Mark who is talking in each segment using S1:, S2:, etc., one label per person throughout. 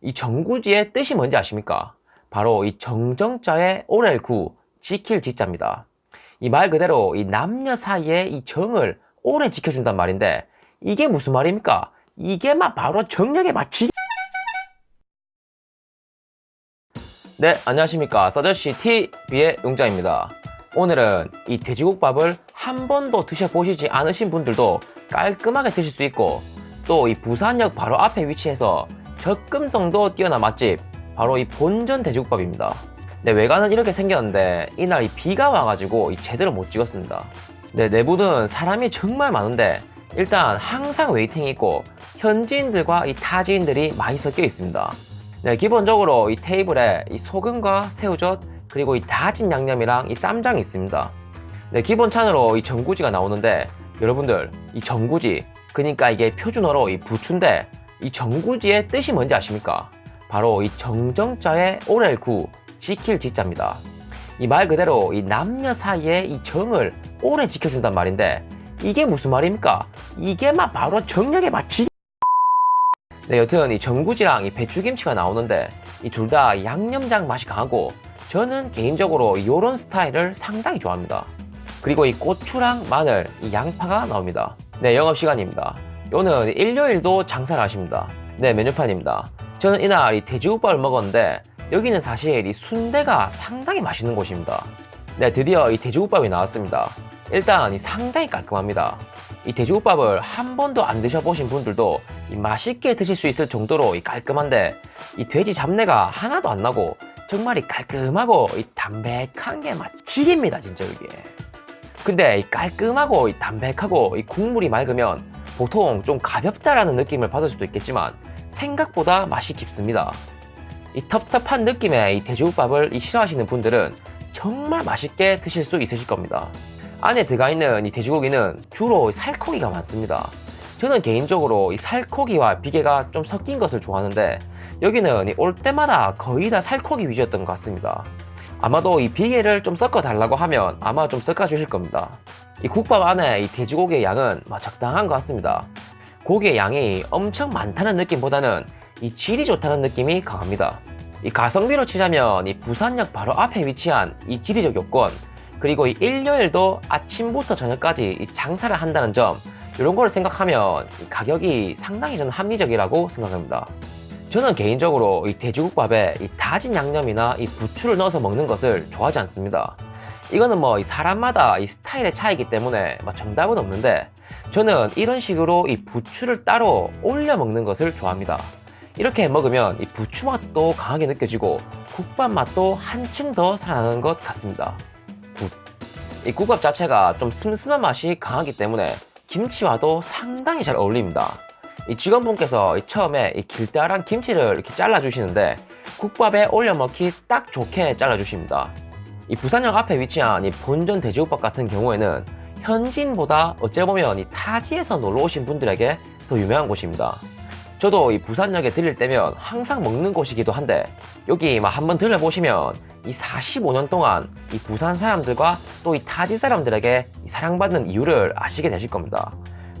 S1: 이 정구지의 뜻이 뭔지 아십니까? 바로 이 정정자의 오렐 구, 지킬 지자입니다. 이 말 그대로 이 남녀 사이의 이 정을 오래 지켜준단 말인데 이게 무슨 말입니까? 이게 막 바로 정력에 맞지. 네, 안녕하십니까. 서저씨 TV의 용자입니다. 오늘은 이 돼지국밥을 한 번도 드셔보시지 않으신 분들도 깔끔하게 드실 수 있고 또 이 부산역 바로 앞에 위치해서 접근성도 뛰어난 맛집 바로 이 본전 돼지국밥입니다. 네, 외관은 이렇게 생겼는데 이날 이 비가 와가지고 이 제대로 못 찍었습니다. 네, 내부는 사람이 정말 많은데 일단 항상 웨이팅이 있고 현지인들과 이 타지인들이 많이 섞여 있습니다. 네, 기본적으로 이 테이블에 이 소금과 새우젓 그리고 이 다진 양념이랑 이 쌈장이 있습니다. 네, 기본 찬으로 이 전구지가 나오는데 여러분들 이 전구지 그러니까 이게 표준어로 이 부추인데 이 전구지의 뜻이 뭔지 아십니까? 바로 이 정정자의 오렐 구 지킬 지자입니다. 이 말 그대로 이 남녀 사이의 이 정을 오래 지켜준단 말인데 이게 무슨 말입니까? 이게 막 바로 정력에 맞지. 네, 여튼 이 전구지랑 이 배추김치가 나오는데 이 둘 다 양념장 맛이 강하고 저는 개인적으로 이런 스타일을 상당히 좋아합니다. 그리고 이 고추랑 마늘, 이 양파가 나옵니다. 네, 영업 시간입니다. 오늘 일요일도 장사를 하십니다. 네, 메뉴판입니다. 저는 이날 이 돼지국밥을 먹었는데 여기는 사실 이 순대가 상당히 맛있는 곳입니다. 네, 드디어 이 돼지국밥이 나왔습니다. 일단 이 상당히 깔끔합니다. 이 돼지국밥을 한 번도 안 드셔보신 분들도 이 맛있게 드실 수 있을 정도로 이 깔끔한데 이 돼지 잡내가 하나도 안 나고 정말 이 깔끔하고 이 담백한 게맛 죽입니다 진짜 이게. 근데 이 깔끔하고 이 담백하고 이 국물이 맑으면 보통 좀 가볍다라는 느낌을 받을 수도 있겠지만 생각보다 맛이 깊습니다. 이 텁텁한 느낌의 이 돼지국밥을 이 싫어하시는 분들은 정말 맛있게 드실 수 있으실 겁니다. 안에 들어가 있는 이 돼지고기는 주로 살코기가 많습니다. 저는 개인적으로 이 살코기와 비계가 좀 섞인 것을 좋아하는데 여기는 이올 때마다 거의 다 살코기 위주였던 것 같습니다. 아마도 이 비계를 좀 섞어 달라고 하면 아마 좀 섞어 주실 겁니다. 이 국밥 안에 이 돼지고기의 양은 뭐 적당한 것 같습니다. 고기의 양이 엄청 많다는 느낌보다는 이 질이 좋다는 느낌이 강합니다. 이 가성비로 치자면 이 부산역 바로 앞에 위치한 이 지리적 요건 그리고 이 일요일도 아침부터 저녁까지 이 장사를 한다는 점 이런 거를 생각하면 이 가격이 상당히 저는 합리적이라고 생각합니다. 저는 개인적으로 이 돼지국밥에 이 다진 양념이나 이 부추를 넣어서 먹는 것을 좋아하지 않습니다. 이거는 뭐이 사람마다 이 스타일의 차이기 때문에 뭐 정답은 없는데 저는 이런 식으로 이 부추를 따로 올려 먹는 것을 좋아합니다. 이렇게 먹으면 이 부추 맛도 강하게 느껴지고 국밥 맛도 한층 더 살아나는 것 같습니다. 굿. 이 국밥 자체가 좀 슴슴한 맛이 강하기 때문에 김치와도 상당히 잘 어울립니다. 이 직원분께서 이 처음에 이 길다란 김치를 이렇게 잘라주시는데 국밥에 올려 먹기 딱 좋게 잘라주십니다. 이 부산역 앞에 위치한 이 본전 돼지국밥 같은 경우에는 현지인보다 어찌 보면 이 타지에서 놀러 오신 분들에게 더 유명한 곳입니다. 저도 이 부산역에 들릴 때면 항상 먹는 곳이기도 한데 여기 막 한번 들려보시면 이 45년 동안 이 부산 사람들과 또 이 타지 사람들에게 이 사랑받는 이유를 아시게 되실 겁니다.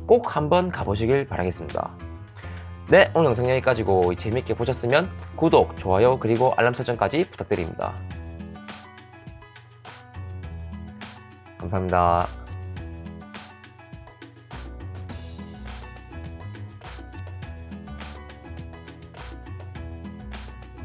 S1: 꼭 한번 가보시길 바라겠습니다. 네, 오늘 영상 여기까지고 재밌게 보셨으면 구독, 좋아요, 그리고 알람 설정까지 부탁드립니다. 감사합니다.